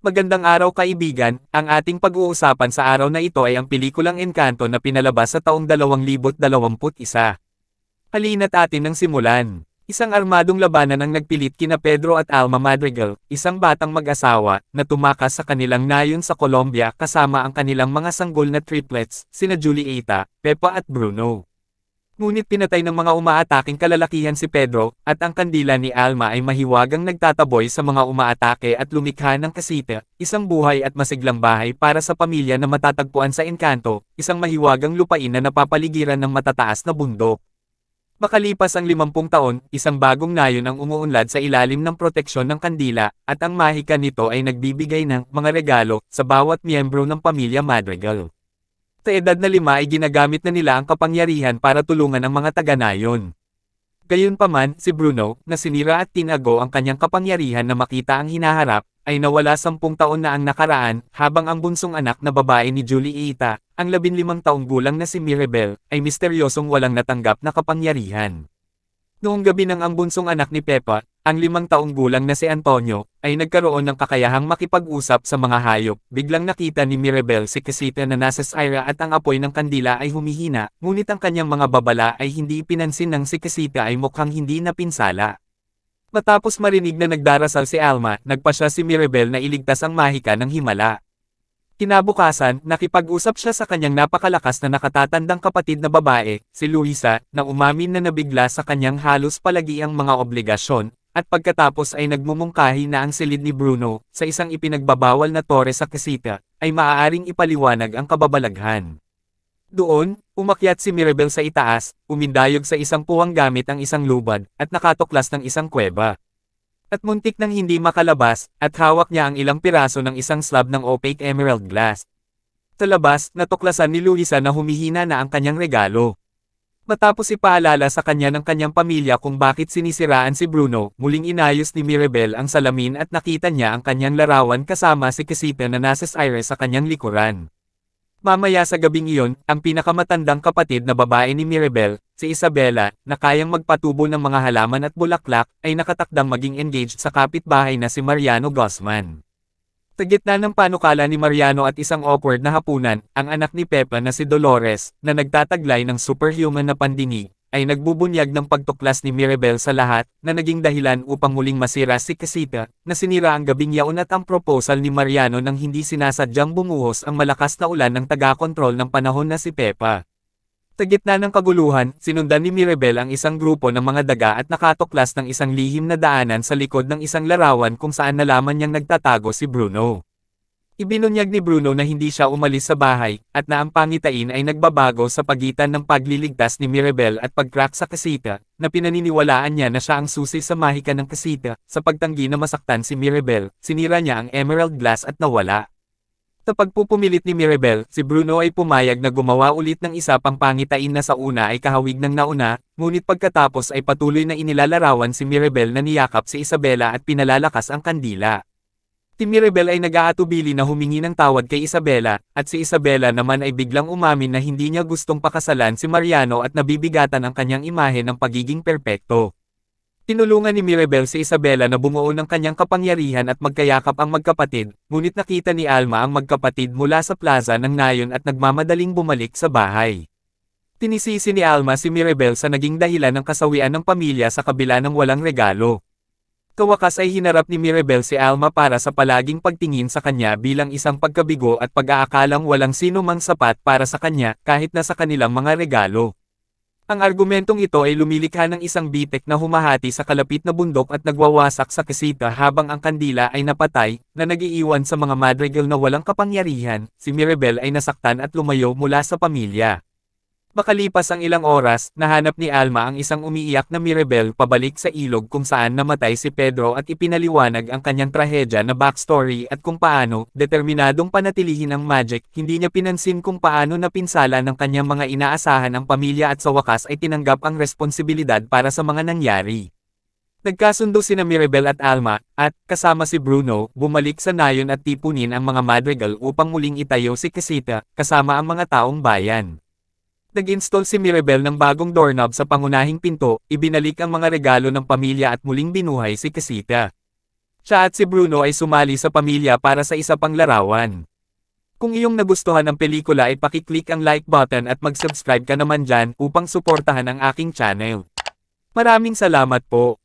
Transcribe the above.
Magandang araw kaibigan, ang ating pag-uusapan sa araw na ito ay ang pelikulang Encanto na pinalabas sa taong 2021. Halina't atin nang simulan. Isang armadong labanan ang nagpilit kina Pedro at Alma Madrigal, isang batang mag-asawa, na tumakas sa kanilang nayon sa Colombia kasama ang kanilang mga sanggol na triplets, sina Julieta, Pepa at Bruno. Ngunit pinatay ng mga umaataking kalalakihan si Pedro, at ang kandila ni Alma ay mahiwagang nagtataboy sa mga umaatake at lumikha ng kasita, isang buhay at masiglang bahay para sa pamilya na matatagpuan sa Encanto, isang mahiwagang lupain na napapaligiran ng matataas na bundok. Makalipas ang 50 taon, isang bagong nayon ang umuunlad sa ilalim ng proteksyon ng kandila, at ang mahika nito ay nagbibigay ng mga regalo sa bawat miyembro ng pamilya Madrigal. Sa edad na lima ay ginagamit na nila ang kapangyarihan para tulungan ang mga taga-nayon. Gayunpaman, si Bruno, na sinira at tinago ang kanyang kapangyarihan na makita ang hinaharap, ay nawala sampung taon na ang nakaraan, habang ang bunsong anak na babae ni Julieta, ang labinlimang taong gulang na si Mirabel, ay misteryosong walang natanggap na kapangyarihan. Noong gabi ng ang bunsong anak ni Pepa, ang limang taong gulang na si Antonio, ay nagkaroon ng kakayahang makipag-usap sa mga hayop. Biglang nakita ni Mirabel si Casita na nasa Syra at ang apoy ng kandila ay humihina, ngunit ang kanyang mga babala ay hindi pinansin ng si Casita ay mukhang hindi napinsala. Matapos marinig na nagdarasal si Alma, nagpa siya si Mirabel na iligtas ang mahika ng himala. Kinabukasan, nakipag-usap siya sa kanyang napakalakas na nakatatandang kapatid na babae, si Luisa, na umamin na nabigla sa kanyang halos palagi ang mga obligasyon, at pagkatapos ay nagmumungkahi na ang silid ni Bruno, sa isang ipinagbabawal na tore sa kasita, ay maaaring ipaliwanag ang kababalaghan. Doon, umakyat si Mirabel sa itaas, umindayog sa isang puwang gamit ang isang lubad, at nakatuklas ng isang kuweba. At muntik nang hindi makalabas, at hawak niya ang ilang piraso ng isang slab ng opaque emerald glass. Sa labas, natuklasan ni Luisa na humihina na ang kanyang regalo. Matapos ipaalala sa kanya ng kanyang pamilya kung bakit sinisiraan si Bruno, muling inayos ni Mirabel ang salamin at nakita niya ang kanyang larawan kasama si Casita na nasa Syre sa kanyang likuran. Mamaya sa gabing iyon, ang pinakamatandang kapatid na babae ni Mirabel, si Isabella, na kayang magpatubo ng mga halaman at bulaklak, ay nakatakdang maging engaged sa kapitbahay na si Mariano Guzman. Sa gitna ng panukala ni Mariano at isang awkward na hapunan, ang anak ni Pepa na si Dolores, na nagtataglay ng superhuman na pandinig, ay nagbubunyag ng pagtuklas ni Mirabel sa lahat, na naging dahilan upang muling masira si Casita, na sinira ang gabing yaon at ang proposal ni Mariano nang hindi sinasadyang bumuhos ang malakas na ulan ng taga-kontrol ng panahon na si Pepa. Sa gitna ng kaguluhan, sinundan ni Mirabel ang isang grupo ng mga daga at nakatuklas ng isang lihim na daanan sa likod ng isang larawan kung saan nalaman niyang nagtatago si Bruno. Ibinunyag ni Bruno na hindi siya umalis sa bahay, at na ang pangitain ay nagbabago sa pagitan ng pagliligtas ni Mirabel at pag-crack sa kasita, na pinaniniwalaan niya na siya ang susi sa mahika ng kasita, sa pagtanggi na masaktan si Mirabel, sinira niya ang emerald glass at nawala. Sa pagpupumilit ni Mirabel, si Bruno ay pumayag na gumawa ulit ng isa pang pangitain na sa una ay kahawig ng nauna, ngunit pagkatapos ay patuloy na inilalarawan si Mirabel na niyakap si Isabela at pinalalakas ang kandila. Si Mirabel ay nag-aatubili na humingi ng tawad kay Isabela, at si Isabela naman ay biglang umamin na hindi niya gustong pakasalan si Mariano at nabibigatan ang kanyang imahe ng pagiging perpekto. Tinulungan ni Mirabel si Isabela na bumuo ng kanyang kapangyarihan at magkayakap ang magkapatid, ngunit nakita ni Alma ang magkapatid mula sa plaza ng nayon at nagmamadaling bumalik sa bahay. Tinisisi ni Alma si Mirabel sa naging dahilan ng kasawian ng pamilya sa kabila ng walang regalo. Kawakas ay hinarap ni Mirabel si Alma para sa palaging pagtingin sa kanya bilang isang pagkabigo at pag-aakalang walang sino mang sapat para sa kanya kahit na sa kanilang mga regalo. Ang argumentong ito ay lumilikha ng isang bitek na humahati sa kalapit na bundok at nagwawasak sa kasita habang ang kandila ay napatay, na nagiiwan sa mga madrigal na walang kapangyarihan, si Mirabel ay nasaktan at lumayo mula sa pamilya. Makalipas ang ilang oras, nahanap ni Alma ang isang umiiyak na Mirabel pabalik sa ilog kung saan namatay si Pedro at ipinaliwanag ang kanyang trahedya na backstory at kung paano, determinadong panatilihin ang magic, hindi niya pinansin kung paano napinsala ng kanyang mga inaasahan ang pamilya at sa wakas ay tinanggap ang responsibilidad para sa mga nangyari. Nagkasundo sina Mirabel at Alma, at, kasama si Bruno, bumalik sa nayon at tipunin ang mga madrigal upang muling itayo si Casita, kasama ang mga taong bayan. Nag-install si Mirabel ng bagong doorknob sa pangunahing pinto, ibinalik ang mga regalo ng pamilya at muling binuhay si Casita. Siya at si Bruno ay sumali sa pamilya para sa isa pang larawan. Kung iyong nagustuhan ang pelikula ay pakiclick ang like button at mag-subscribe ka naman dyan upang suportahan ang aking channel. Maraming salamat po.